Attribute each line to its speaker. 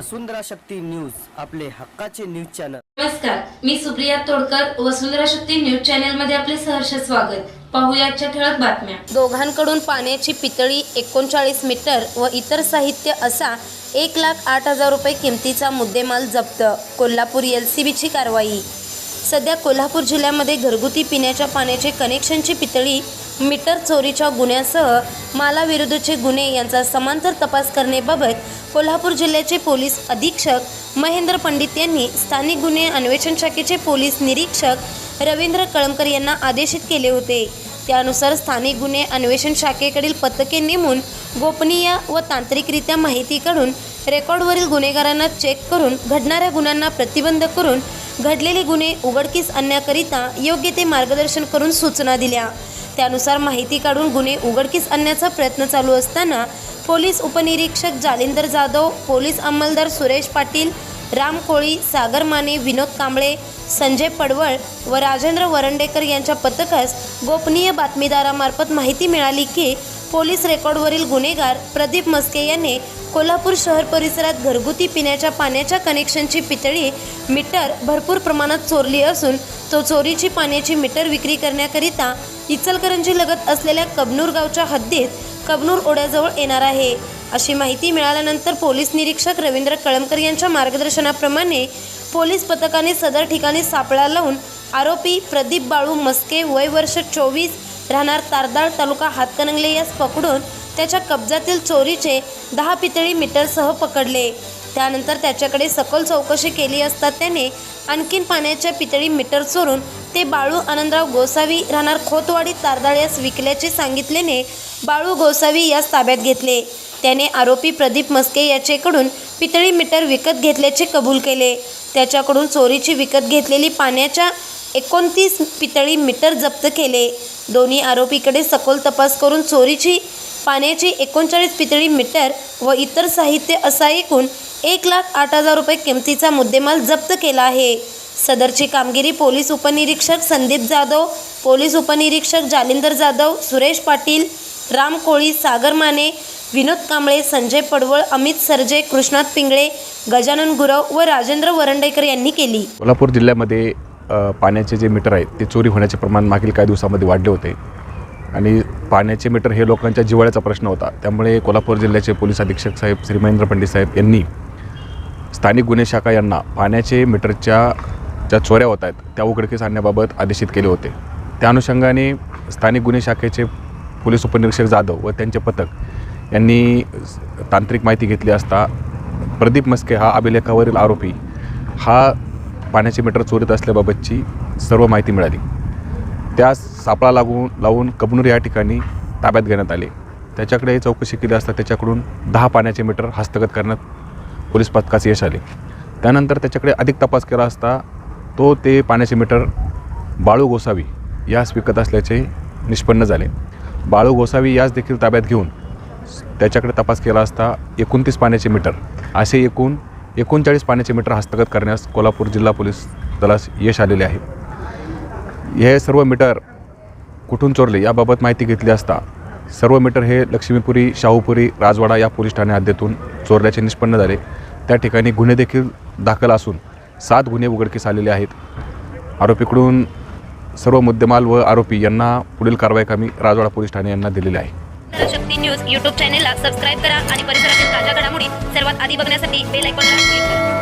Speaker 1: वसुंधरा Shakti news आपले हक्काचे news channel.
Speaker 2: नमस्कार मी सुप्रिया तोडकर वसुंधरा शक्ती न्यूज चॅनलमध्ये आपले सहर्ष स्वागत. पाहूया आजच्या ठळक बातम्या. दोघांकडून पाण्याची पितळी एकोणचाळीस मीटर व इतर साहित्य असा एक लाख आठ हजार रुपये किमतीचा मुद्देमाल जप्त. कोल्हापूर एल सी बीची कारवाई. सध्या कोल्हापूर जिल्ह्यामध्ये घरगुती पिण्याच्या पाण्याचे कनेक्शनची पितळी मीटर चोरीच्या गुन्ह्यासह मालाविरुद्धचे गुन्हे यांचा समांतर तपास करण्याबाबत कोल्हापूर जिल्ह्याचे पोलीस अधीक्षक महेंद्र पंडित यांनी स्थानिक गुन्हे अन्वेषण शाखेचे पोलीस निरीक्षक रवींद्र कळमकर यांना आदेशित केले होते. त्यानुसार स्थानिक गुन्हे अन्वेषण शाखेकडील पथके नेमून गोपनीय व तांत्रिकरित्या माहिती काढून रेकॉर्डवरील गुन्हेगारांना चेक करून घडणाऱ्या गुन्ह्यांना प्रतिबंध करून घडलेले गुन्हे उघडकीस आणण्याकरिता योग्य ते मार्गदर्शन करून सूचना दिल्या. त्यानुसार माहिती काढून गुन्हे उघडकीस आणण्याचा प्रयत्न चालू असताना पोलीस उपनिरीक्षक जालिंदर जाधव पोलीस अंमलदार सुरेश पाटील राम कोळी सागर माने विनोद कांबळे संजय पडवळ व राजेंद्र वरंडेकर यांच्या पथकास गोपनीय बातमीदारामार्फत माहिती मिळाली की पोलीस रेकॉर्डवरील गुन्हेगार प्रदीप मस्के याने कोल्हापूर शहर परिसरात घरगुती पिण्याच्या पाण्याच्या कनेक्शनची पितळी मीटर भरपूर प्रमाणात चोरली असून तो चोरीची पाण्याची मीटर विक्री करण्याकरिता इचलकरंजी लगत असलेल्या कबनूर गावच्या हद्दीत कबनूर ओढ्याजवळ येणार आहे. अशी माहिती मिळाल्यानंतर पोलीस निरीक्षक रवींद्र कळमकर यांच्या मार्गदर्शनाप्रमाणे पोलीस पथकाने सदर ठिकाणी सापळा लावून आरोपी प्रदीप बाळू मस्के वय वर्ष चोवीस राहणार तारदाळ तालुका हातकणंगले यास पकडून त्याच्या कब्जातील चोरीचे दहा पितळी मीटरसह पकडले. त्यानंतर त्याच्याकडे सखोल चौकशी केली असता त्याने आणखीन पाण्याच्या पितळी मीटर चोरून ते बाळू आनंदराव गोसावी राहणार खोतवाडी तारदाळ यास विकल्याचे सांगितल्याने बाळू गोसावी यास ताब्यात घेतले. त्याने आरोपी प्रदीप मस्के याचेकडून पितळी मीटर विकत घेतल्याचे कबूल केले. त्याच्याकडून चोरीची विकत घेतलेली पाण्याच्या एकोणतीस पितळी मीटर जप्त केले. दोन्ही आरोपीकडे सखोल तपास करून चोरीची पाण्याची एकोणचाळीस पितळी मीटर व इतर साहित्य असा एकूण एक लाख आठ हजार रुपये किमतीचा मुद्देमाल जप्त केला आहे. सदरची कामगिरी पोलीस उपनिरीक्षक संदीप जाधव पोलीस उपनिरीक्षक जालिंदर जाधव सुरेश पाटील राम कोळी सागर माने विनोद कांबळे संजय पडवळ अमित सरजे कृष्णात पिंगळे गजानन गुरव व राजेंद्र वरंडेकर यांनी केली.
Speaker 3: कोल्हापूर जिल्ह्यामध्ये अ, पाण्याचे जे मीटर आहेत ते चोरी होण्याचे प्रमाण मागील काही दिवसामध्ये वाढले होते. आणि पाण्याचे मीटर हे लोकांच्या जिवाळ्याचा प्रश्न होता. त्यामुळे कोल्हापूर जिल्ह्याचे पोलीस अधीक्षक साहेब श्री महेंद्र पंडित साहेब यांनी स्थानिक गुन्हे शाखा यांना पाण्याचे मीटरच्या ज्या चोऱ्या होत आहेत त्या उघडकीस आणण्याबाबत आदेशित केले होते. त्या अनुषंगाने स्थानिक गुन्हे शाखेचे पोलीस उपनिरीक्षक जाधव व त्यांचे पथक यांनी तांत्रिक माहिती घेतली असता प्रदीप मस्के हा अभिलेखावरील आरोपी हा पाण्याचे मीटर चोरीत असल्याबाबतची सर्व माहिती मिळाली. त्यास सापळा लागून लावून कबनूर या ठिकाणी ताब्यात घेण्यात आले. त्याच्याकडे चौकशी केली असता त्याच्याकडून दहा पाण्याचे मीटर हस्तगत करण्यात पोलीस पथकास यश आले. त्यानंतर त्याच्याकडे अधिक तपास केला असता तो ते पाण्याचे मीटर बाळू गोसावी यास विकत असल्याचे निष्पन्न झाले. बाळू गोसावी यास देखील ताब्यात घेऊन त्याच्याकडे तपास केला असता एकोणतीस पाण्याचे मीटर. असे एकूण एकोणचाळीस पाण्याचे मीटर हस्तगत करण्यास कोल्हापूर जिल्हा पोलीस दलास यश आलेले आहे. हे सर्व मीटर कुठून चोरले याबाबत माहिती घेतली असता सर्व मीटर हे लक्ष्मीपुरी शाहूपुरी राजवाडा या पोलीस ठाणे हद्दीतून चोरल्याचे निष्पन्न झाले. त्या ठिकाणी गुन्हे देखील दाखल असून सात गुन्हे उघडकीस आलेले आहेत. आरोपीकडून सर्व मुद्देमाल व आरोपी यांना पुढील कारवाई कामी राजवाडा पोलीस ठाणे यांना दिलेली आहे.
Speaker 4: शक्ती न्यूज युट्यूब चॅनेलला सबस्क्राईब करा आणि परिसरातील ताज्या घडामोडी सर्वात आधी बघण्यासाठी बेल आयकॉनला क्लिक करा.